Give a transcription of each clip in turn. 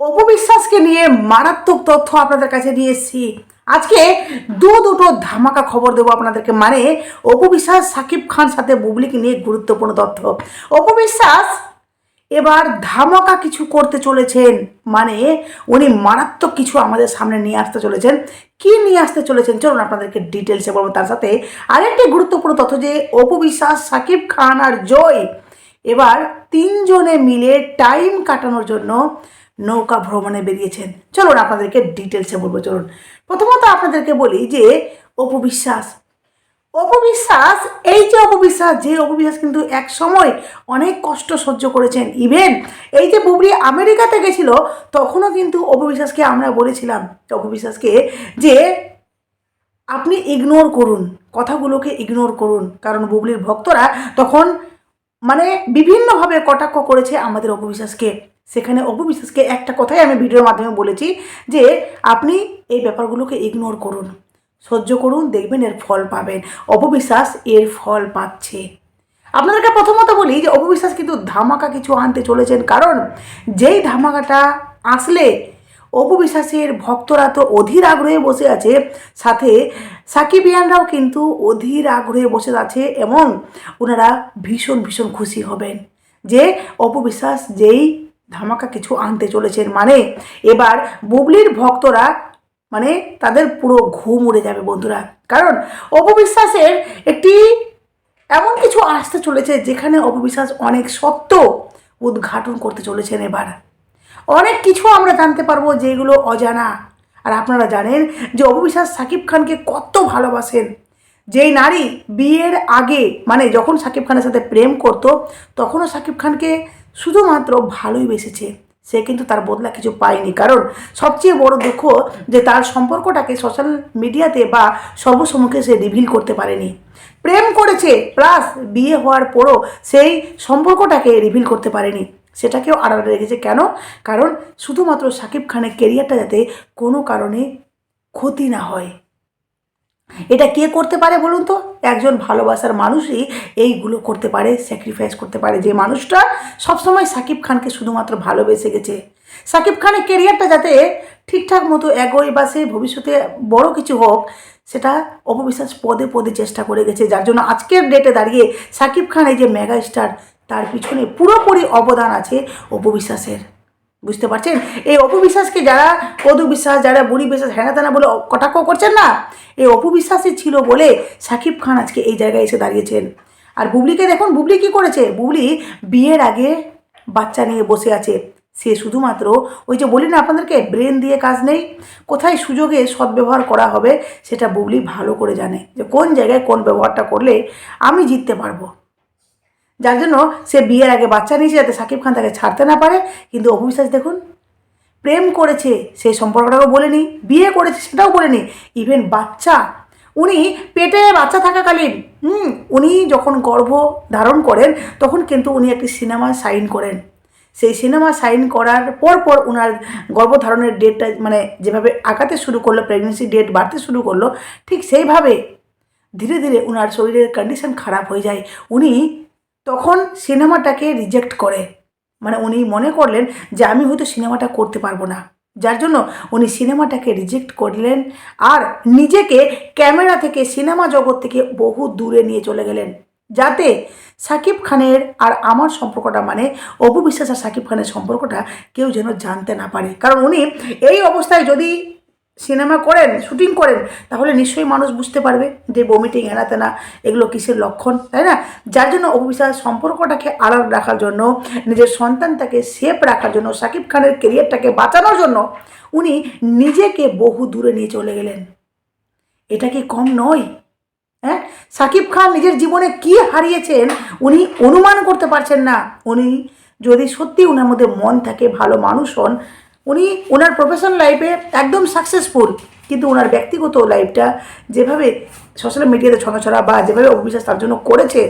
অপবিশ্বাসকে নিয়ে মারাত্মক তথ্য আপনাদের কাছে নিয়ে এসেছি। আজকে দু দুটো ধামাকা খবর দেবো আপনাদেরকে। মানে অপবিশ্বাস, সাকিব খান সাথে বুবলিকে নিয়ে গুরুত্বপূর্ণ তথ্য। অপবিশ্বাস এবার ধামাকা কিছু করতে চলেছেন। মানে উনি মারাত্মক কিছু আমাদের সামনে নিয়ে আসতে চলেছেন। কি নিয়ে আসতে চলেছেন? চলুন আপনাদেরকে ডিটেলসে বলব। তার সাথে আরেকটি গুরুত্বপূর্ণ তথ্য যে অপবিশ্বাস, সাকিব খান আর জয় এবার তিনজনে মিলে টাইম কাটানোর জন্য নৌকা ভ্রমণে বেরিয়েছেন। চলুন আপনাদেরকে ডিটেলসে বলব, চলুন। প্রথমত আপনাদেরকে বলি যে অপবিশ্বাস অপবিশ্বাস এই যে অপবিশ্বাস যে অপবিশ্বাস কিন্তু এক সময় অনেক কষ্ট সহ্য করেছেন। ইভেন এই যে বুবলি আমেরিকাতে গেছিল, তখনও কিন্তু অপবিশ্বাসকে আমরা বলেছিলাম অপবিশ্বাসকে যে আপনি ইগনোর করুন, কথাগুলোকে ইগনোর করুন। কারণ বুবলির ভক্তরা তখন মানে বিভিন্নভাবে কটাক্ষ করেছে আমাদের অপবিশ্বাসকে সেখানে অপবিশ্বাসকে একটা কথাই আমি ভিডিওর মাধ্যমে বলেছি যে আপনি এই ব্যাপারগুলোকে ইগনোর করুন, সহ্য করুন, দেখবেন এর ফল পাবেন। অপবিশ্বাস এর ফল পাচ্ছে। আপনাদেরকে প্রথমত বলি যে অপবিশ্বাস কিন্তু ধামাকা কিছু আনতে চলেছেন, কারণ যেই ধামাকাটা আসলে অপবিশ্বাসের ভক্তরা তো অধীর আগ্রহে বসে আছে, সাথে সাকিবিয়ানরাও কিন্তু অধীর আগ্রহে বসে আছে এবং ওনারা ভীষণ ভীষণ খুশি হবেন যে অপবিশ্বাস যেই ধামাকা কিছু আনতে চলেছেন। মানে এবার বুবলির ভক্তরা মানে তাদের পুরো ঘুম উড়ে যাবে বন্ধুরা। কারণ অপবিশ্বাসের একটি এমন কিছু আসতে চলেছে যেখানে অপবিশ্বাস অনেক সত্য উদ্ঘাটন করতে চলেছেন এবার। অনেক কিছু আমরা জানতে পারব যেগুলো অজানা। আর আপনারা জানেন যে অপবিশ্বাস সাকিব খানকে কত ভালোবাসেন। যেই নারী বিয়ের আগে মানে যখন সাকিব খানের সাথে প্রেম করত, তখনও সাকিব খানকে শুধুমাত্র ভালোই বেসেছে। সে কিন্তু তার বদলা কিছু পায়নি। কারণ সবচেয়ে বড় দুঃখ যে তার সম্পর্কটাকে সোশ্যাল মিডিয়াতে বা সর্বসম্মুখে সে রিভিল করতে পারেনি। প্রেম করেছে প্লাস বিয়ে হওয়ার পরও সেই সম্পর্কটাকে রিভিল করতে পারেনি। সেটাকেও আড়ালে রেখেছে। কেন? কারণ শুধুমাত্র সাকিব খানের কেরিয়ারটা যাতে কোনো কারণে ক্ষতি না হয়। এটা কে করতে পারে বলুন তো? একজন ভালোবাসার মানুষই এইগুলো করতে পারে স্যাক্রিফাইস করতে পারে। যে মানুষটা সবসময় সাকিব খানকে শুধুমাত্র ভালোবেসে গেছে। সাকিব খানের কেরিয়ারটা যাতে ঠিকঠাক মতো এগোয় বা সে ভবিষ্যতে বড় কিছু হোক, সেটা অপবিশ্বাস পদে পদে চেষ্টা করে গেছে। যার জন্য আজকের ডেটে দাঁড়িয়ে সাকিব খান এই যে মেগা স্টার তার পিছনে পুরোপুরি অবদান আছে অপবিশ্বাসের। বুঝতে পারছেন? এই অপবিশ্বাসকে যারা কদু বিশ্বাস যারা বুড়ি বিশ্বাস হ্যানা তেনা বলে কটাক্ষ করছেন না? এই অপবিশ্বাসই ছিল বলে সাকিব খান আজকে এই জায়গায় এসে দাঁড়িয়েছেন। আর বুবলিকে দেখুন, বুবলি কি করেছে? বুবলি বিয়ের আগে বাচ্চা নিয়ে বসে আছে। সে শুধুমাত্র ওই যে বলি না আপনাদেরকে, ব্রেন দিয়ে কাজ নেই। কোথায় সুযোগে সদ্ব্যবহার করা হবে সেটা বুবলি ভালো করে জানে যে কোন জায়গায় কোন ব্যবহারটা করলে আমি জিততে পারব। যার জন্য সে বিয়ের আগে বাচ্চা নিয়েছে যাতে সাকিব খান তাকে ছাড়তে না পারে। কিন্তু অভিশ্বাস দেখুন, প্রেম করেছে, সেই সম্পর্কটাও বলেনি, বিয়ে করেছে সেটাও বলেনি। ইভেন বাচ্চা, উনি পেটে বাচ্চা থাকাকালীন, হুম, উনি যখন গর্ভ ধারণ করেন, তখন কিন্তু উনি একটি সিনেমা সাইন করেন। সেই সিনেমা সাইন করার পর পর ওনার গর্ভধারণের ডেটটা মানে যেভাবে আঁকাতে শুরু করল প্রেগনেন্সি ডেট বাড়তে শুরু করল, ঠিক সেইভাবে ধীরে ধীরে ওনার শরীরের কন্ডিশন খারাপ হয়ে যায়। উনি তখন সিনেমাটাকে রিজেক্ট করে। মানে উনি মনে করলেন যে আমি হয়তো সিনেমাটা করতে পারব না। যার জন্য উনি সিনেমাটাকে রিজেক্ট করলেন আর নিজেকে ক্যামেরা থেকে, সিনেমা জগৎ থেকে বহু দূরে নিয়ে চলে গেলেন। যাতে সাকিব খানের আর আমার সম্পর্কটা মানে অপু বিশ্বাস আর সাকিব খানের সম্পর্কটা কেউ যেন জানতে না পারে। কারণ উনি এই অবস্থায় যদি সিনেমা করেন, শুটিং করেন, তাহলে নিশ্চয়ই মানুষ বুঝতে পারবে যে বমিটিং এড়াতে না, এগুলো কিসের লক্ষণ, তাই না? যার জন্য অভিশাস সম্পর্কটাকে আড়াল রাখার জন্য, নিজের সন্তানটাকে সেফ রাখার জন্য, সাকিব খানের কেরিয়ারটাকে বাঁচানোর জন্য, উনি নিজেকে বহু দূরে নিয়ে চলে গেলেন। এটা কি কম নয়? হ্যাঁ? সাকিব খান নিজের জীবনে কি হারিয়েছেন, উনি অনুমান করতে পারছেন না। উনি যদি সত্যি ওনার মধ্যে মন থাকে, ভালো মানুষ হন উনি ওনার প্রফেশনাল লাইফে একদম সাকসেসফুল কিন্তু ওনার ব্যক্তিগত লাইফটা যেভাবে সোশ্যাল মিডিয়াতে ছড়াছড়া বা যেভাবে অবিশ্বাস তার জন্য করেছে,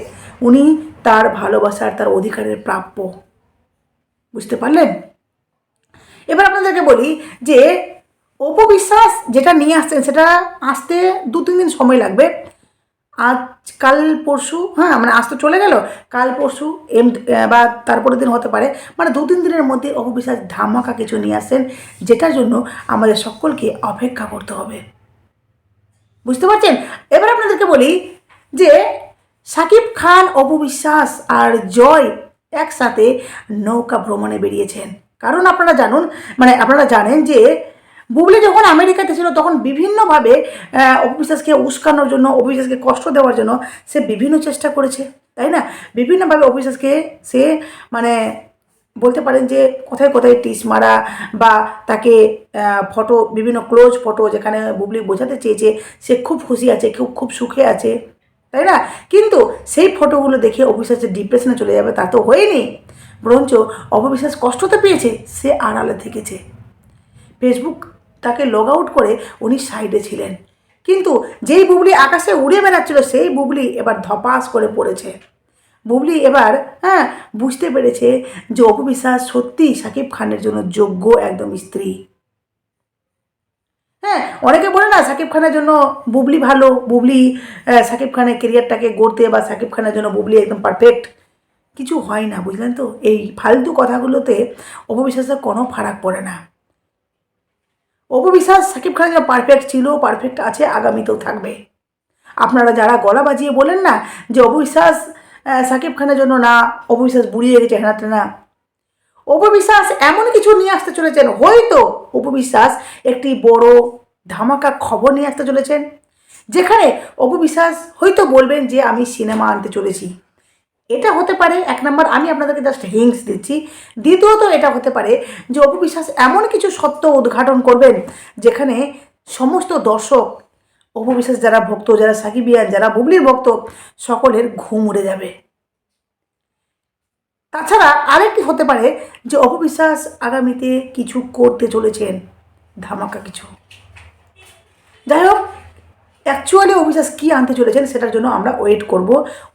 উনি তার ভালোবাসার তার অধিকারের প্রাপ্য। বুঝতে পারলেন? এবার আপনাদেরকে বলি যে অপবিশ্বাস যেটা নিয়ে আসছেন, সেটা আসতে দু তিন দিন সময় লাগবে। আজ, কাল, পরশু হ্যাঁ মানে আজ তো চলে গেল। কাল, পরশু, এম বা তারপরের দিন হতে পারে। মানে দু, তিন দিনের মধ্যে অপবিশ্বাস ধামাকা কিছু নিয়ে আসেন, যেটার জন্য আমাদের সকলকে অপেক্ষা করতে হবে। বুঝতে পারছেন? এবার আপনাদেরকে বলি যে, সাকিব খান অপবিশ্বাস আর জয় একসাথে নৌকা ভ্রমণে বেরিয়েছেন। কারণ আপনারা জানুন মানে আপনারা জানেন যে বুবলি যখন আমেরিকাতে ছিল, তখন বিভিন্নভাবে অপবিশ্বাসকে উস্কানোর জন্য অপবিশ্বাসকে কষ্ট দেওয়ার জন্য সে বিভিন্ন চেষ্টা করেছে, তাই না? বিভিন্নভাবে অপবিশ্বাসকে সে মানে বলতে পারেন যে, কোথায় কোথায় টিস মারা বা তাকে ফটো, বিভিন্ন ক্লোজ ফটো যেখানে বুবলি বোঝাতে চেয়েছে, সে খুব খুশি আছে, খুব খুব সুখে আছে, তাই না? কিন্তু সেই ফটোগুলো দেখে অবিশ্বাস ডিপ্রেশনে চলে যাবে, তা তো হয়নি। বরঞ্চ অপবিশ্বাস কষ্ট তো পেয়েছে, সে আড়ালে থেকেছে। ফেসবুক তাকে লগ আউট করে উনি সাইডে ছিলেন। কিন্তু যেই বুবলি আকাশে উড়ে বেড়াচ্ছিল, সেই বুবলি এবার ধপাস করে পড়েছে। বুবলি এবার হ্যাঁ বুঝতে পেরেছে যে অপবিশ্বাস সত্যি সাকিব খানের জন্য যোগ্য একদম স্ত্রী। হ্যাঁ অনেকে বলে না সাকিব খানের জন্য বুবলি ভালো, বুবলি সাকিব খানের কেরিয়ারটাকে গড়তে বা সাকিব খানের জন্য বুবলি একদম পারফেক্ট কিছু হয় না, বুঝলেন তো? এই ফালতু কথাগুলোতে অপবিশ্বাসের কোনো ফারাক পড়ে না। অপবিশ্বাস সাকিব খান যা পারফেক্ট ছিল পারফেক্ট আছে আগামীতেও থাকবে। আপনারা যারা গলা বাজিয়ে বলেন না যে অপবিশ্বাস আহ, সাকিব খানের জন্য না অপবিশ্বাস বুড়িয়ে গেছে হেনাতে না। অপবিশ্বাস এমন কিছু নিয়ে আসতে চলেছেন হয়তো অপবিশ্বাস একটি বড় ধামাকা খবর নিয়ে আসতে চলেছেন যেখানে অপবিশ্বাস হয়তো বলবেন যে আমি সিনেমা আনতে চলেছি। এটা হতে পারে, এক নম্বর আমি আপনাদেরকে জাস্ট হিংস দিচ্ছি। দ্বিতীয়ত এটা হতে পারে যে অপবিশ্বাস এমন কিছু সত্য উদ্ঘাটন করবেন যেখানে সমস্ত দর্শক অপবিশ্বাস যারা ভক্ত, যারা সাকিবিয়ান, যারা বুবলির ভক্ত, সকলের ঘুম উড়ে যাবে। তাছাড়া আরেকটি হতে পারে যে অপবিশ্বাস আগামীতে কিছু করতে চলেছেন, ধামাকা কিছু। যাই হোক অ্যাকচুয়ালি অবিশ্বাস কী আনতে চলেছেন সেটার জন্য আমরা ওয়েট করব,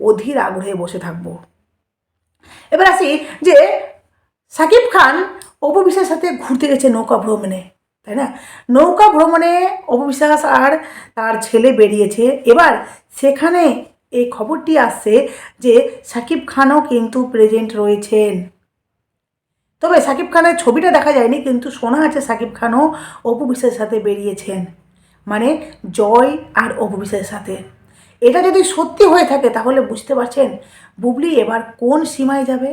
অধীর আগ্রহে বসে থাকব। এবার আসি যে সাকিব খান অপবিশ্বাসের সাথে ঘুরতে গেছে নৌকা ভ্রমণে, তাই না? নৌকা ভ্রমণে অপবিশ্বাস আর তার ছেলে বেরিয়েছে। এবার সেখানে এই খবরটি আসছে যে সাকিব খানও কিন্তু প্রেজেন্ট রয়েছেন। তবে সাকিব খানের ছবিটা দেখা যায়নি, কিন্তু শোনা আছে সাকিব খানও অপু বিশ্বাসের সাথে বেরিয়েছেন। মানে জয় আর অপবিশ্বাসের সাথে। এটা যদি সত্যি হয়ে থাকে, তাহলে বুঝতে পারছেন বুবলি এবার কোন সীমায় যাবে?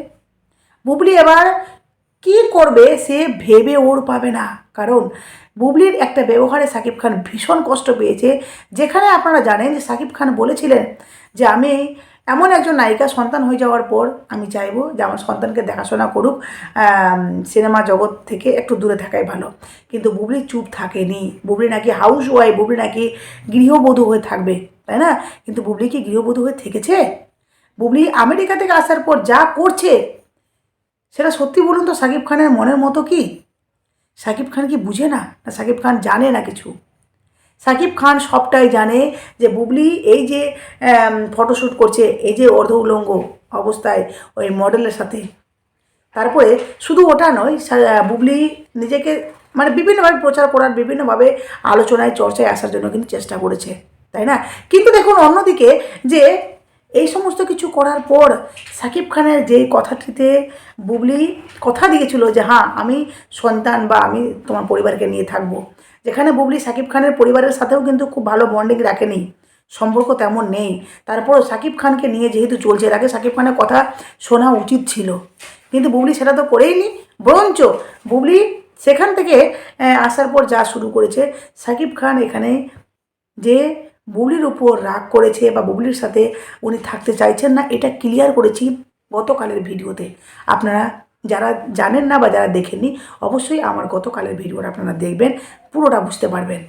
বুবলি এবার কি করবে সে ভেবে ওর পাবে না। কারণ বুবলির একটা ব্যবহারে সাকিব খান ভীষণ কষ্ট পেয়েছে। যেখানে আপনারা জানেন যে সাকিব খান বলেছিলেন যে আমি এমন একজন নায়িকা সন্তান হয়ে যাওয়ার পর আমি চাইব যে আমার সন্তানকে দেখাশোনা করুক সিনেমা জগৎ থেকে একটু দূরে থাকাই ভালো। কিন্তু বুবলি চুপ থাকেনি। বুবলি নাকি হাউস ওয়াইফ বুবলি নাকি গৃহবধূ হয়ে থাকবে, তাই না? কিন্তু বুবলি কি গৃহবধূ হয়ে থেকেছে? বুবলি আমেরিকা থেকে আসার পর যা করছে, সেটা সত্যি বলুন তো সাকিব খানের মনের মতো কি? সাকিব খান কি বুঝে না? না সাকিব খান জানে না কিছু? সাকিব খান সবটাই জানে যে বুবলি এই যে ফটোশ্যুট করছে, এই যে অর্ধ উলঙ্গ অবস্থায় ওই মডেলের সাথে। তারপরে শুধু ওটা নয় বুবলি নিজেকে মানে বিভিন্নভাবে প্রচার করার, বিভিন্নভাবে আলোচনায়, চর্চায় আসার জন্য কিন্তু চেষ্টা করেছে, তাই না? কিন্তু দেখুন, অন্যদিকে যে এই সমস্ত কিছু করার পর সাকিব খানের যে কথাটিতে বুবলি কথা দিয়েছিল যে হ্যাঁ আমি সন্তান বা আমি তোমার পরিবারকে নিয়ে থাকব। যেখানে বুবলি, সাকিব খানের পরিবারের সাথেও কিন্তু খুব ভালো বন্ডিং রাখেনি। সম্পর্ক তেমন নেই। তারপর সাকিব খানকে নিয়ে যেহেতু চলছে, এর আগে সাকিব খানের কথা শোনা উচিত ছিল। কিন্তু বুবলি সেটা তো করেইনি বরঞ্চ বুবলি সেখান থেকে আসার পর যা শুরু করেছে, সাকিব খান এখানে যে বুবলির উপর রাগ করেছে বা বুবলির সাথে উনি থাকতে চাইছেন না, এটা ক্লিয়ার করেছি গতকালের ভিডিওতে। আপনারা যারা জানেন না বা যারা দেখেননি, অবশ্যই আমার গতকালের ভিডিওটা আপনারা দেখবেন, পুরোটা বুঝতে পারবেন।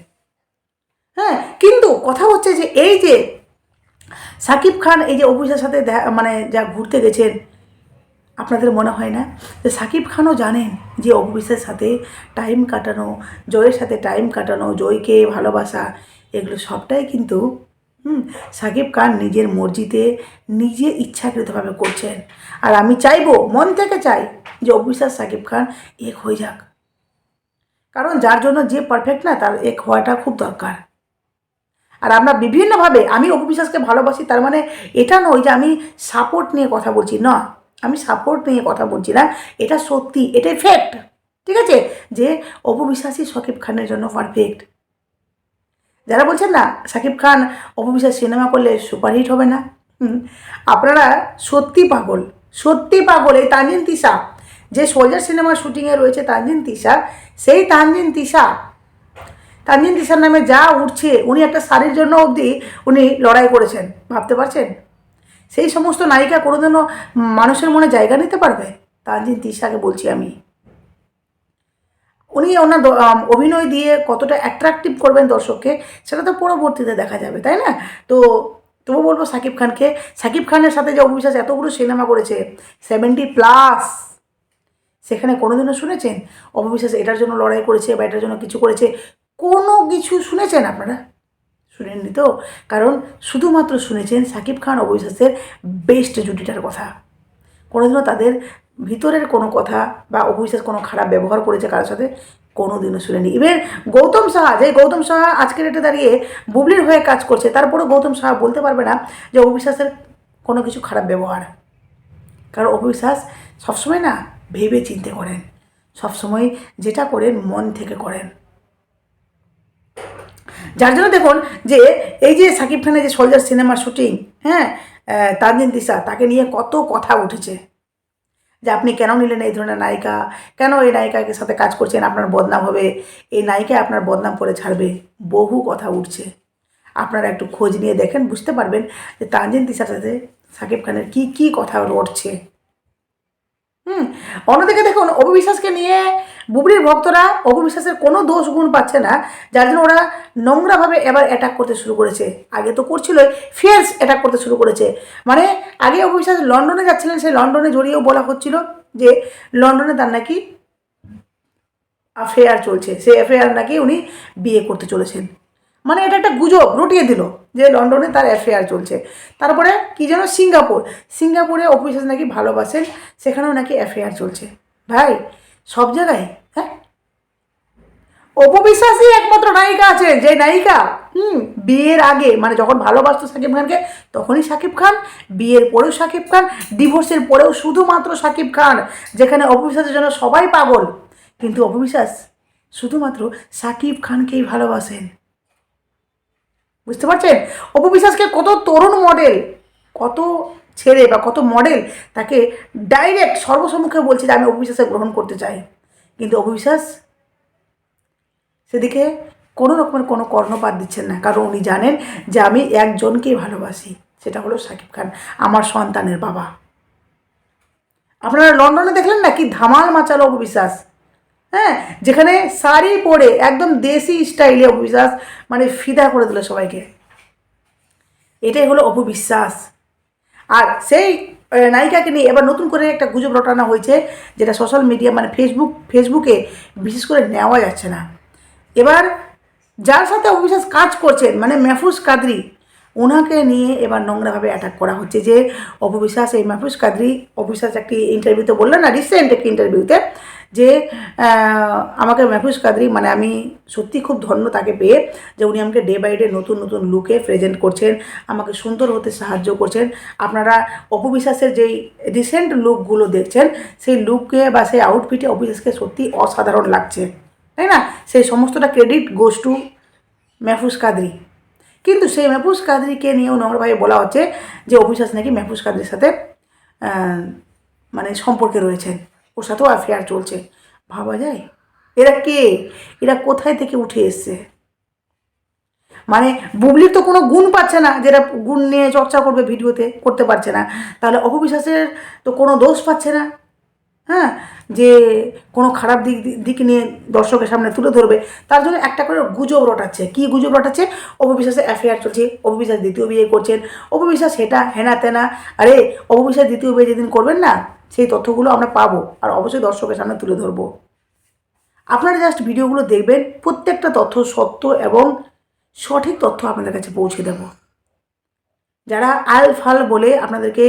হ্যাঁ কিন্তু কথা হচ্ছে যে এই যে সাকিব খান, এই যে অভিষেকের সাথে মানে যা ঘুরতে গেছেন, আপনাদের মনে হয় না? যে সাকিব খানও জানেন যে অভিষেকের সাথে টাইম কাটানো, জয়ের সাথে টাইম কাটানো, জয়কে ভালোবাসা, এগুলো সবটাই কিন্তু, হুম, সাকিব খান নিজের মর্জিতে, নিজে ইচ্ছাকৃতভাবে করছেন। আর আমি চাইব, মন থেকে চাই যে অভিশ্বাস সাকিব খান এক হয়ে যাক। কারণ যার জন্য যে পারফেক্ট না, তার এক হওয়াটা খুব দরকার। আর আমরা বিভিন্নভাবে, আমি অপবিশ্বাসকে ভালোবাসি, তার মানে এটা নয় যে আমি সাপোর্ট নিয়ে কথা বলছি, না। আমি সাপোর্ট নিয়ে কথা বলছি না, এটা সত্যি, এটাই ফ্যাক্ট ঠিক আছে? যে অপবিশ্বাসই শাকিব খানের জন্য পারফেক্ট যারা বলছেন না শাকিব খান অপবিশ্বাস সিনেমা করলে সুপারহিট হবে না। আপনারা সত্যি পাগল সত্যি পাগল, এই তানজিন তিশা। যে সোলজার সিনেমা শুটিংয়ে রয়েছে তানজিন তিশা, সেই তানজিন তিশা, তানজিন তিশার নামে যা উঠছে, উনি একটা শাড়ির জন্য অবধি উনি লড়াই করেছেন, ভাবতে পারছেন? সেই সমস্ত নায়িকা কোনোদিনও মানুষের মনে জায়গা নিতে পারবে? তানজিন তিশাকে বলছি আমি। উনি ওনার অভিনয় দিয়ে কতটা অ্যাট্রাকটিভ করবেন দর্শককে, সেটা তো পরবর্তীতে দেখা যাবে, তাই না? তো তবু বলব সাকিব খানকে, সাকিব খানের সাথে যে অবিশ্বাস এতগুলো সিনেমা করেছে সেভেন্টি প্লাস সেখানে কোনোদিনও শুনেছেন? অপবিশ্বাস, এটার জন্য লড়াই করেছে বা এটার জন্য কিছু করেছে? কোনো কিছু শুনেছেন আপনারা? শুনেননি তো? কারণ শুধুমাত্র শুনেছেন সাকিব খান অবিশ্বাসের বেস্ট জুটিটার কথা। কোনোদিনও তাদের ভিতরের কোনো কথা বা অবিশ্বাস কোনো খারাপ ব্যবহার করেছে কারোর সাথে কোনো দিনও শুনেনি ইভেন গৌতম সাহা, যে গৌতম সাহা আজকের ডেটে দাঁড়িয়ে বুবলির হয়ে কাজ করছে, তারপরেও গৌতম সাহা বলতে পারবে না যে অবিশ্বাসের কোনো কিছু খারাপ ব্যবহার। কারণ অবিশ্বাস সবসময় না ভেবে চিনতে করেন। সবসময় যেটা করেন মন থেকে করেন। যার জন্য দেখুন যে এই যে সাকিব খানের যে সোলজার সিনেমার শুটিং হ্যাঁ তানজিন দিশা তাকে নিয়ে কত কথা উঠেছে। যে আপনি কেন নিলেন এই ধরনের নায়িকা? কেন এই নায়িকাকে সাথে কাজ করছেন? আপনার বদনাম হবে। এই নায়িকা আপনার বদনাম করে ছাড়বে। বহু কথা উঠছে। আপনারা একটু খোঁজ নিয়ে দেখেন, বুঝতে পারবেন যে তানজিন দিশার সাথে সাকিব খানের কি কি কথা উঠছে হুম, অন্যদিকে দেখুন অবিশ্বাসকে নিয়ে বুবলির ভক্তরা অবিশ্বাসের কোনো দোষ গুণ পাচ্ছে না, যার জন্য ওরা নোংরাভাবে এবার অ্যাটাক করতে শুরু করেছে। আগে তো করছিল ফিয়ার্স অ্যাটাক করতে শুরু করেছে। মানে আগে অবিশ্বাস লন্ডনে যাচ্ছিলেন, সেই লন্ডনে জড়িয়েও বলা হচ্ছিল যে লন্ডনে তার নাকি অ্যাফেয়ার চলছে। সেই অ্যাফেয়ার নাকি উনি বিয়ে করতে চলেছেন। মানে এটা একটা গুজব, রটিয়ে দিল যে লন্ডনে তার অ্যাফেয়ার চলছে। তারপরে কি যেন সিঙ্গাপুর, সিঙ্গাপুরে অফিসার নাকি ভালোবাসেন, সেখানেও নাকি অ্যাফেয়ার চলছে। ভাই, সব জায়গায় হ্যাঁ? অপবিশ্বাসই একমাত্র নায়িকা আছে যে নায়িকা। হুম, বিয়ের আগে মানে যখন ভালোবাসতো সাকিব খানকে, তখনই সাকিব খান, বিয়ের পরেও সাকিব খান ডিভোর্সের পরেও শুধুমাত্র সাকিব খান, যেখানে অপবিশ্বাসের জন্য সবাই পাগল। কিন্তু অপবিশ্বাস শুধুমাত্র সাকিব খানকেই ভালোবাসেন। বুঝতে পারছেন? অপবিশ্বাসকে কত তরুণ মডেল কত ছেলে বা কত মডেল তাকে ডাইরেক্ট সর্বসম্মুখে বলছে যে আমি অপবিশ্বাসে গ্রহণ করতে চাই। কিন্তু অপবিশ্বাস সেদিকে কোনো রকমের কোনো কর্ণপাত দিচ্ছেন না। কারণ উনি জানেন যে আমি একজনকেই ভালোবাসি, সেটা হলো সাকিব খান, আমার সন্তানের বাবা। আপনারা লন্ডনে দেখলেন না কি ধামাল মাচালো অপবিশ্বাস হ্যাঁ যেখানে শাড়ি পরে একদম দেশি স্টাইলে অপবিশ্বাস মানে ফিদা করে দিল সবাইকে। এটাই হলো অপবিশ্বাস আর সেই নায়িকাকে নিয়ে এবার নতুন করে একটা গুজব রটানো হয়েছে, যেটা সোশ্যাল মিডিয়া মানে ফেসবুক ফেসবুকে বিশেষ করে নেওয়া যাচ্ছে না। এবার যার সাথে অবিশ্বাস কাজ করছেন মানে মেহফুজ কাদরি ওনাকে নিয়ে এবার নোংরাভাবে অ্যাটাক করা হচ্ছে যে অপবিশ্বাস এই মেহফুজ কাদরি অবিশ্বাস একটি ইন্টারভিউতে বললেন না রিসেন্ট একটি ইন্টারভিউতে যে আমাকে মেহফুজ কাদরি মানে আমি সত্যি খুব ধন্য তাকে পেয়ে যে উনি আমাকে ডে বাই ডে নতুন নতুন লুকে প্রেজেন্ট করছেন, আমাকে সুন্দর হতে সাহায্য করছেন। আপনারা অপবিশ্বাসের যেই রিসেন্ট লুকগুলো দেখছেন, সেই লুকে বা সেই আউটফিটে অপবিশ্বাসকে সত্যি অসাধারণ লাগছে। তাই না? সেই সমস্তটা credit goes to Mehfuz Kadri. কিন্তু সেই মেহফুজ কাদরিকে নিয়েও নোংরাভাবে বলা হচ্ছে যে অবিশ্বাস নাকি মেহফুজ কাদরির সাথে মানে সম্পর্কে রয়েছেন। ওর সাথেও অ্যাফেয়ার চলছে। ভাবা যায়? এরা কে? এরা কোথায় থেকে উঠে এসছে? মানে বুবলির তো কোনো গুণ পাচ্ছে না যেটা গুণ নিয়ে চর্চা করবে ভিডিওতে, করতে পারছে না। তাহলে অপবিশ্বাসের তো কোনো দোষ পাচ্ছে না। হ্যাঁ? যে কোনো খারাপ দিক দিক নিয়ে দর্শকের সামনে তুলে ধরবে। তার জন্য একটা করে গুজব রটাচ্ছে। কী গুজব রটাচ্ছে? অপবিশ্বাসে অ্যাফেয়ার চলছে। অপবিশ্বাস দ্বিতীয় বিয়ে করছেন। অপবিশ্বাস সেটা হেনা তেনা আরে, অপবিশ্বাস দ্বিতীয় বিয়ে যেদিন করবেন না সেই তথ্যগুলো আমরা পাবো আর অবশ্যই দর্শকের সামনে তুলে ধরবো। আপনারা জাস্ট ভিডিওগুলো দেখবেন, প্রত্যেকটা তথ্য সত্য এবং সঠিক তথ্য আপনাদের কাছে পৌঁছে দেব। যারা আল ফাল বলে আপনাদেরকে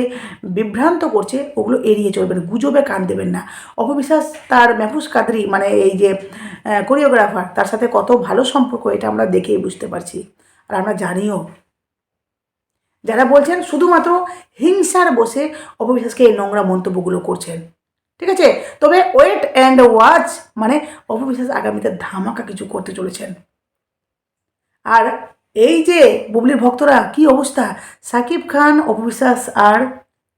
বিভ্রান্ত করছে, ওগুলো এড়িয়ে চলবেন, গুজবে কান দেবেন না। অপবিশ্বাস তার মেহফুজ কাদরি মানে এই যে কোরিওগ্রাফার তার সাথে কত ভালো সম্পর্ক, এটা আমরা দেখেই বুঝতে পারছি। আর আমরা জানিও যারা বলছেন শুধুমাত্র হিংসার বসে অপবিশ্বাসকে এই নোংরা মন্তব্যগুলো করছেন। ঠিক আছে? তবে ওয়েট অ্যান্ড ওয়াচ মানে অপবিশ্বাস আগামীতে ধামাকা কিছু করতে চলেছেন। আর এই যে বুবলির ভক্তরা, কি অবস্থা? সাকিব খান, অপবিশ্বাস আর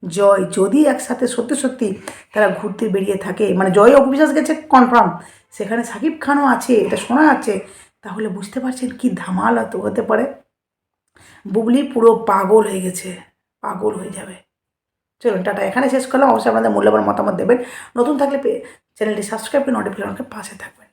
জয় যদি একসাথে সত্যি সত্যি তারা ঘুরতে বেরিয়ে থাকে মানে জয় অপবিশ্বাস গেছে কনফার্ম সেখানে সাকিব খানও আছে, এটা শোনা আছে তাহলে বুঝতে পারছেন কি ধামাল হতে হতে পারে? বুবলি পুরো পাগল হয়ে গেছে, পাগল হয়ে যাবে। চলুন, টাটা এখানে শেষ করলাম। অবশ্যই আমাদের মূল্যবান মতামত দেবেন। নতুন থাকলে চ্যানেলটি সাবস্ক্রাইব করে নোটিফিকেশনকে পাশে থাকবেন।